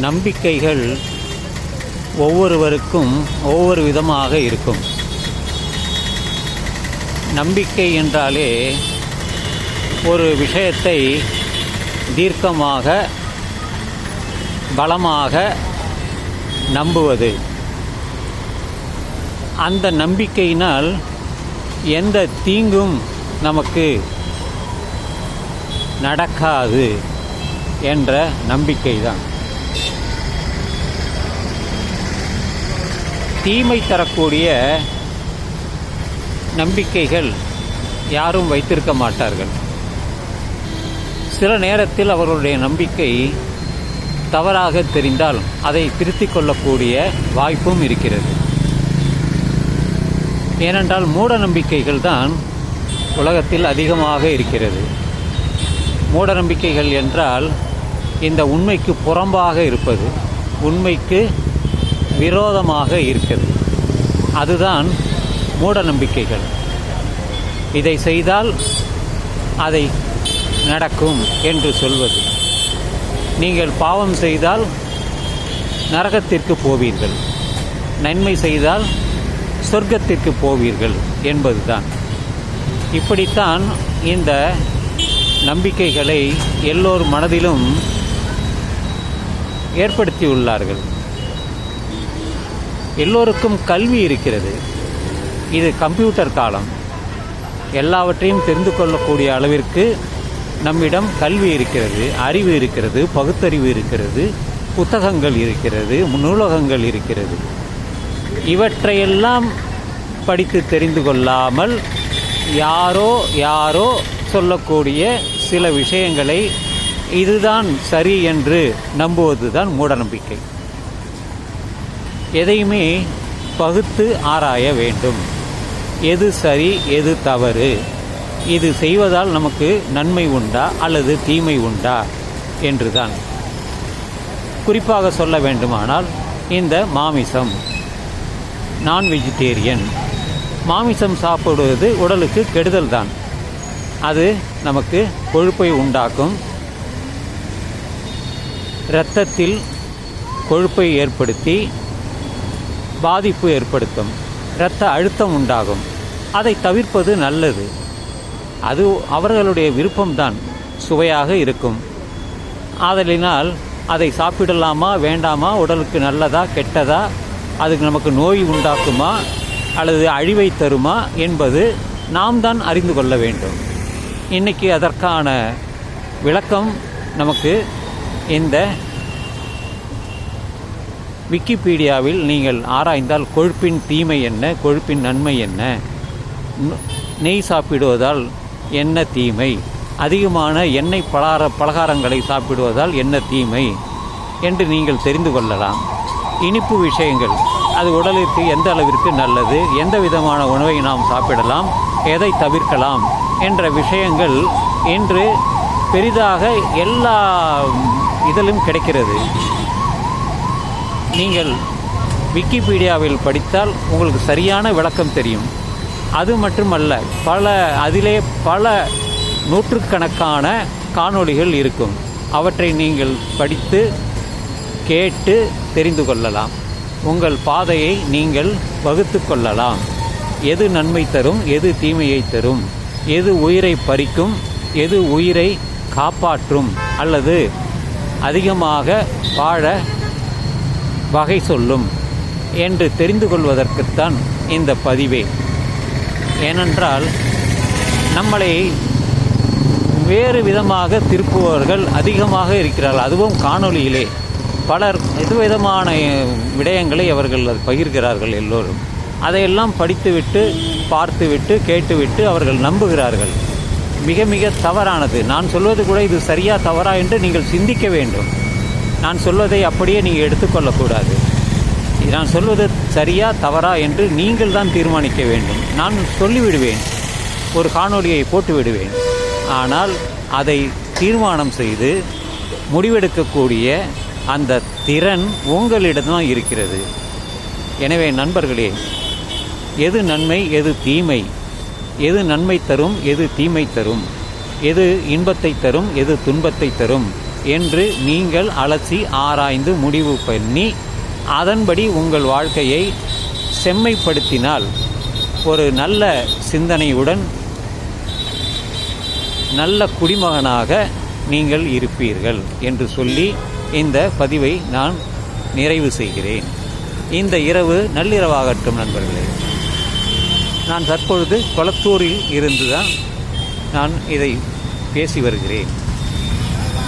நம்பிக்கைகள் ஒவ்வொருவருக்கும் ஒவ்வொரு விதமாக இருக்கும். நம்பிக்கை என்றாலே ஒரு விஷயத்தை தீர்க்கமாக பலமாக நம்புவது. அந்த நம்பிக்கையினால் எந்த தீங்கும் நமக்கு நடக்காது என்ற நம்பிக்கைதான். தீமை தரக்கூடிய நம்பிக்கைகள் யாரும் வைத்திருக்க மாட்டார்கள். சில நேரத்தில் அவர்களுடைய நம்பிக்கை தவறாக தெரிந்தால் அதை திருத்திக் கொள்ளக்கூடிய வாய்ப்பும் இருக்கிறது. ஏனென்றால் மூட நம்பிக்கைகள் தான் உலகத்தில் அதிகமாக இருக்கிறது. மூட நம்பிக்கைகள் என்றால் இந்த உண்மைக்கு புறம்பாக இருப்பது உண்மைக்கு விரோதமாக இருக்கிறது. அதுதான் மூட நம்பிக்கைகள். இதை செய்தால் அதை நடக்கும் என்று சொல்வது. நீங்கள் பாவம் செய்தால் நரகத்திற்கு போவீர்கள். நன்மை செய்தால் சொர்க்கத்திற்கு போவீர்கள் என்பதுதான். இப்படித்தான் இந்த நம்பிக்கைகளை எல்லோர் மனதிலும் ஏற்படுத்தியுள்ளார்கள். எல்லோருக்கும் கல்வி இருக்கிறது. இது கம்ப்யூட்டர் காலம். எல்லாவற்றையும் தெரிந்து கொள்ளக்கூடிய அளவிற்கு நம்மிடம் கல்வி இருக்கிறது அறிவு இருக்கிறது பகுத்தறிவு இருக்கிறது புத்தகங்கள் இருக்கிறது நூலகங்கள் இருக்கிறது. இவற்றையெல்லாம் படித்து தெரிந்து கொள்ளாமல் யாரோ யாரோ சொல்லக்கூடிய சில விஷயங்களை இதுதான் சரி என்று நம்புவதுதான் மூடநம்பிக்கை. எதையுமே பகுத்து ஆராய வேண்டும். எது சரி எது தவறு? இது செய்வதால் நமக்கு நன்மை உண்டா அல்லது தீமை உண்டா? என்றுதான். குறிப்பாக சொல்ல வேண்டுமானால் இந்த மாமிசம். நான் வெஜிடேரியன். மாமிசம் சாப்பிடுவது உடலுக்கு கெடுதல் தான் அது நமக்கு கொழுப்பை உண்டாக்கும். இரத்தத்தில் கொழுப்பை ஏற்படுத்தி பாதிப்பு ஏற்படுத்தும். இரத்த அழுத்தம் உண்டாகும். அதை தவிர்ப்பது நல்லது. அது அவர்களுடைய விருப்பம்தான். சுவையாக இருக்கும். ஆதலினால் அதை சாப்பிடலாமா வேண்டாமா உடலுக்கு நல்லதா கெட்டதா அதுக்கு நமக்கு நோய் உண்டாக்குமா அல்லது அழிவை தருமா என்பது நாம் தான் அறிந்து கொள்ள வேண்டும். இன்றைக்கி அதற்கான விளக்கம் நமக்கு இந்த விக்கிபீடியாவில் நீங்கள் ஆராய்ந்தால் கொழுப்பின் தீமை என்ன கொழுப்பின் நன்மை என்ன? நெய் சாப்பிடுவதால் என்ன தீமை? அதிகமான எண்ணெய் பலகார பலகாரங்களை சாப்பிடுவதால் என்ன தீமை? என்று நீங்கள் தெரிந்து கொள்ளலாம். இனிப்பு விஷயங்கள். அது உடலிற்கு எந்த அளவிற்கு நல்லது? எந்த விதமான உணவை நாம் சாப்பிடலாம்? எதை தவிர்க்கலாம்? என்ற விஷயங்கள் இன்று பெரிதாக எல்லா இதிலும் கிடைக்கிறது. நீங்கள் விக்கிபீடியாவில் படித்தால் உங்களுக்கு சரியான விளக்கம் தெரியும். அது மட்டுமல்ல பல அதிலே பல நூற்றுக்கணக்கான காணொளிகள் இருக்கும். அவற்றை நீங்கள் படித்து கேட்டு தெரிந்து கொள்ளலாம். உங்கள் பாதையை நீங்கள் வகுத்து கொள்ளலாம். எது நன்மை தரும் எது தீமையை தரும் எது உயிரை பறிக்கும் எது உயிரை காப்பாற்றும் அல்லது அதிகமாக வாழ வகை சொல்லும் என்று தெரிந்து கொள்வதற்குத்தான் இந்த பதிவே. ஏனென்றால் நம்மளை வேறு விதமாக திருப்புபவர்கள் அதிகமாக இருக்கிறார்கள். அதுவும் காணொளியிலே. பலர் எது விதமான விடயங்களை அவர்கள் அது பகிர்கிறார்கள் எல்லோரும். அதையெல்லாம் படித்துவிட்டு பார்த்துவிட்டு கேட்டுவிட்டு அவர்கள் நம்புகிறார்கள். மிக மிக தவறானது. நான் சொல்வது கூட இது சரியா தவறா என்று நீங்கள் சிந்திக்க வேண்டும். நான் சொல்வதை அப்படியே நீங்கள் எடுத்துக்கொள்ளக்கூடாது. நான் சொல்வது சரியா தவறா என்று நீங்கள் தான் தீர்மானிக்க வேண்டும். நான் சொல்லிவிடுவேன். ஒரு காணொளியை போட்டு விடுவேன் ஆனால் அதை தீர்மானம் செய்து முடிவெடுக்கக்கூடிய அந்த திறன் உங்களிடம்தான் இருக்கிறது. எனவே நண்பர்களே எது நன்மை எது தீமை? எது நன்மை தரும் எது தீமை தரும்? எது இன்பத்தை தரும் எது துன்பத்தை தரும்? என்று நீங்கள் அலசி ஆராய்ந்து முடிவு பண்ணி அதன்படி உங்கள் வாழ்க்கையை செம்மைப்படுத்தினால் ஒரு நல்ல சிந்தனையுடன் நல்ல குடிமகனாக நீங்கள் இருப்பீர்கள் என்று சொல்லி இந்த பதிவை நான் நிறைவு செய்கிறேன். இந்த இரவு நள்ளிரவாகட்டும் நண்பர்களே. நான் தற்பொழுது கொளத்தூரில் இருந்து தான் நான் இதை பேசி வருகிறேன்.